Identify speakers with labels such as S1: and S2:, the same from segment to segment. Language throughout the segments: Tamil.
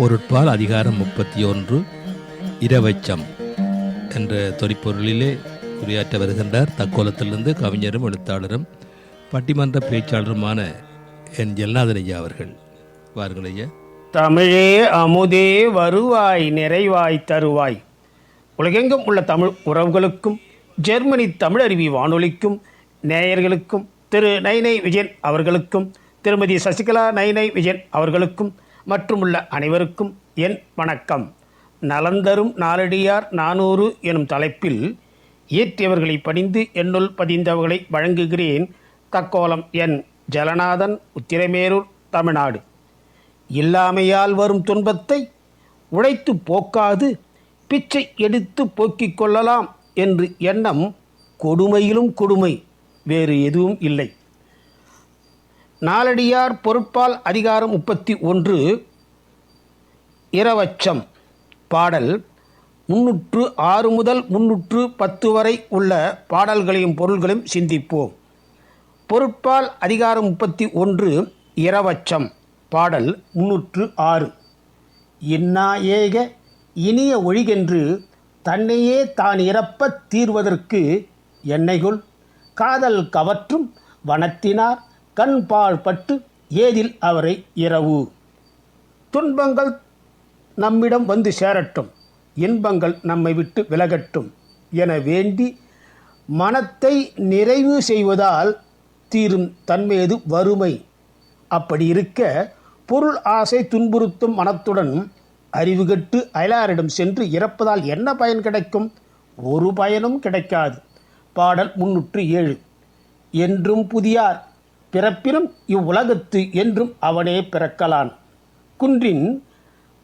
S1: பொருட்பால் அதிகாரம் முப்பத்தி ஒன்று இரவச்சம் என்ற தொனிப்பொருளிலே உரையாற்ற வருகின்றார். தக்கோலத்திலிருந்து கவிஞரும் எழுத்தாளரும் பட்டிமன்ற பேச்சாளருமான என் ஜெல்நாதன் ஐயா அவர்கள். வாருங்கள் ஐயா.
S2: தமிழே அமுதே வருவாய் நிறைவாய் தருவாய். உலகெங்கும் உள்ள தமிழ் உறவுகளுக்கும் ஜெர்மனி தமிழருவி வானொலிக்கும் நேயர்களுக்கும் திரு நைனை விஜயன் அவர்களுக்கும் திருமதி சசிகலா நைனை விஜயன் அவர்களுக்கும் மற்றும் உள்ள அனைவருக்கும் என் வணக்கம். நலந்தரும் நாளடியார் நானூறு எனும் தலைப்பில் இயற்றியவர்களை பணிந்து என்னுள் பதிந்தவர்களை வழங்குகிறேன் தக்கோலம் என் ஜலநாதன் உத்திரமேரூர் தமிழ்நாடு. இல்லாமையால் வரும் துன்பத்தை உழைத்து போக்காது பிச்சை எடுத்து போக்கிக் கொள்ளலாம் என்று எண்ணம் கொடுமையிலும் கொடுமை வேறு எதுவும் இல்லை. நாலடியார் பொறுப்பால் அதிகாரம் முப்பத்தி ஒன்று. இரவச்சம். பாடல் முன்னூற்று ஆறு முதல் முன்னூற்று பத்து வரை உள்ள பாடல்களையும் பொருள்களையும் சிந்திப்போம். பொருட்பால் அதிகாரம் முப்பத்தி ஒன்று இரவச்சம். பாடல் முன்னூற்று ஆறு. இன்னா ஏக இனிய ஒழிகென்று தன்னையே தான் இறப்பத் தீர்வதற்கு என்னைகுள் காதல் கவற்றும் வனத்தினார் கண்பால் பட்டு ஏதில் அவரை இரவு. துன்பங்கள் நம்மிடம் வந்து சேரட்டும். இன்பங்கள் நம்மை விட்டு விலகட்டும். என வேண்டி மனத்தை நிறைவு செய்வதால் தீரும் தன்மையது வறுமை. அப்படி இருக்க பொருள் ஆசை துன்புறுத்தும் மனத்துடன் அறிவுகட்டு அயலாரிடம் சென்று இறப்பதால் என்ன பயன் கிடைக்கும்? ஒரு பயனும் கிடைக்காது. பாடல் முன்னூற்று ஏழு. என்றும் புதியார் பிறப்பினும் இவ்வுலகத்து என்றும் அவனே பிறக்கலான். குன்றின்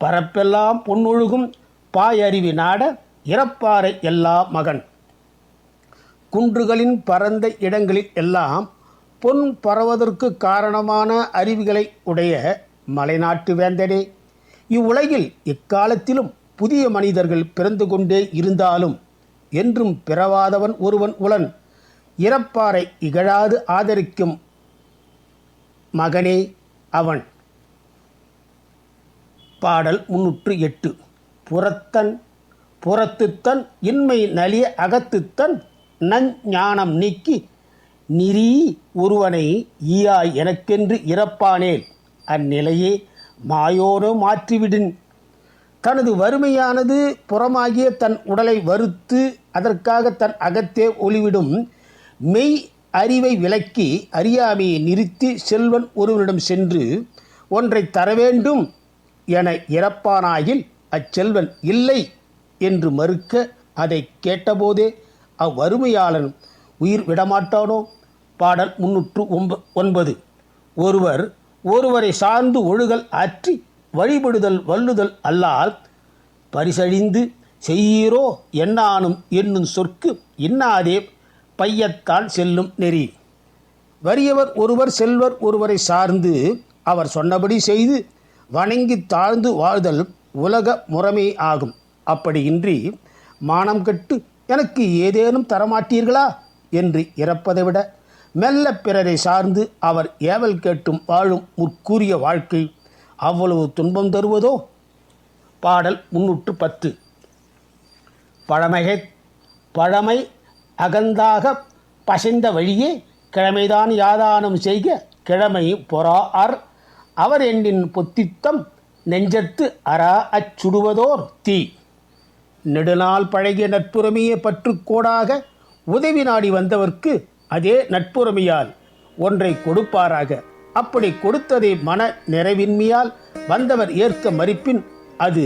S2: பரப்பெல்லாம் பொன்னொழுகும் பாயறிவி நாட இறப்பாறை எல்லா மகன். குன்றுகளின் பரந்த இடங்களில் எல்லாம் பொன் பரவதற்கு காரணமான அருவிகளை உடைய மலைநாட்டு வேந்தனே. இவ்வுலகில் எக்காலத்திலும் புதிய மனிதர்கள் பிறந்து கொண்டே இருந்தாலும் என்றும் பிறவாதவன் ஒருவன் உளன். இறப்பாரை இகழாது ஆதரிக்கும் மகனே அவன். பாடல் முன்னூற்று எட்டு. புறத்தன் புறத்துத்தன் இன்மை நலிய அகத்துத்தன் நஞ்ஞானம் நீக்கி நிறீ ஒருவனை ஈயாய் எனக்கென்று இறப்பானேல் அந்நிலையே மாயோனோ மாற்றிவிடின். தனது வறுமையானது புறமாகிய தன் உடலை வறுத்து அதற்காக தன் அகத்தே ஒளிவிடும். மெய் அறிவை விலக்கி அறியாமையை நிறுத்தி செல்வன் ஒருவனிடம் சென்று ஒன்றை தர வேண்டும் என இறப்பானாயில் அச்செல்வன் இல்லை என்று மறுக்க அதை கேட்டபோதே அவ்வறுமையாளன் உயிர் விடமாட்டானோ? பாடல் முன்னூற்று ஒன்ப ஒன்பது. ஒருவர் ஒருவரை சார்ந்து ஒழுகல் ஆற்றி வழிபடுதல் வல்லுதல் அல்லால் பரிசழிந்து செய்யீரோ? என்னானும் என்னும் சொற்கு இன்னாதே பையத்தான் செல்லும் நெறி. வறியவர் ஒருவர் செல்வர் ஒருவரை சார்ந்து அவர் சொன்னபடி செய்து வணங்கி தாழ்ந்து வாழ்தல் உலக முறைமை ஆகும். அப்படியின்றி மானம் கட்டு எனக்கு ஏதேனும் தரமாட்டீர்களா? என்று இறப்பதை விட மெல்ல பிறரை சார்ந்து அவர் ஏவல் கேட்டும் வாழும் முற்கூறிய வாழ்க்கை அவ்வளவு துன்பம் தருவதோ? பாடல் முன்னூற்று பத்து. பழமைகை பழமை அகந்தாக பசைந்த வழியே கிழமைதான் யாதானம் செய்க கிழமை பொறார் அவர் எண்ணின் பொத்தித்தம் நெஞ்சத்து அரா அச்சுடுவதோர் தீ. நெடுநாள் பழகிய நட்புறமையே பற்றுக்கோடாக உதவி நாடி வந்தவர்க்கு அதே நட்புறமையால் ஒன்றை கொடுப்பாராக. அப்படி கொடுத்ததை மன நிறைவின்மையால் வந்தவர் ஏற்க மறுப்பின் அது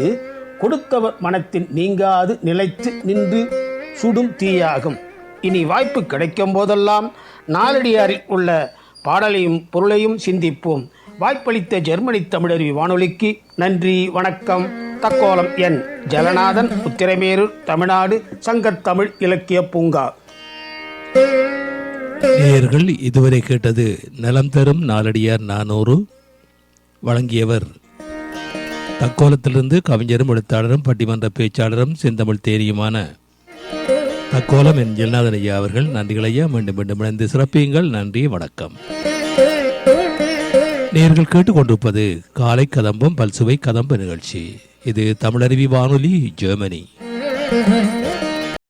S2: கொடுத்தவர் மனத்தின் நீங்காது நிலைத்து நின்று சுடும் தீயாகும். இனி வாய்ப்பு கிடைக்கும் போதெல்லாம் நாலடியாரில் உள்ள பாடலையும் பொருளையும் சிந்திப்போம். வாய்ப்பளித்த ஜெர்மனி தமிழருவி வானொலிக்கு நன்றி வணக்கம். தக்கோலம் என். ஜலநாதன் உத்திரமேரூர் தமிழ்நாடு சங்கத்தமிழ் இலக்கிய பூங்கா.
S1: நேயர்கள் இதுவரை கேட்டது நலம் தரும் நாலடியார் நானூறு. வழங்கியவர் தக்கோலத்திலிருந்து கவிஞரும் எழுத்தாளரும் பட்டிமன்ற பேச்சாளரும் செந்தமிழ் தேரியுமான அக்கோலம் என் ஜெல்நாதன் ஐயா அவர்கள். நன்றிகள் ஐயா. மீண்டும் மீண்டும் இணைந்து சிறப்பியுங்கள். நன்றி வணக்கம். நேர்கள் கேட்டுக்கொண்டிருப்பது காலை கதம்பம் பல்சுவை கதம்பு நிகழ்ச்சி. இது தமிழருவி வானொலி ஜெர்மனி.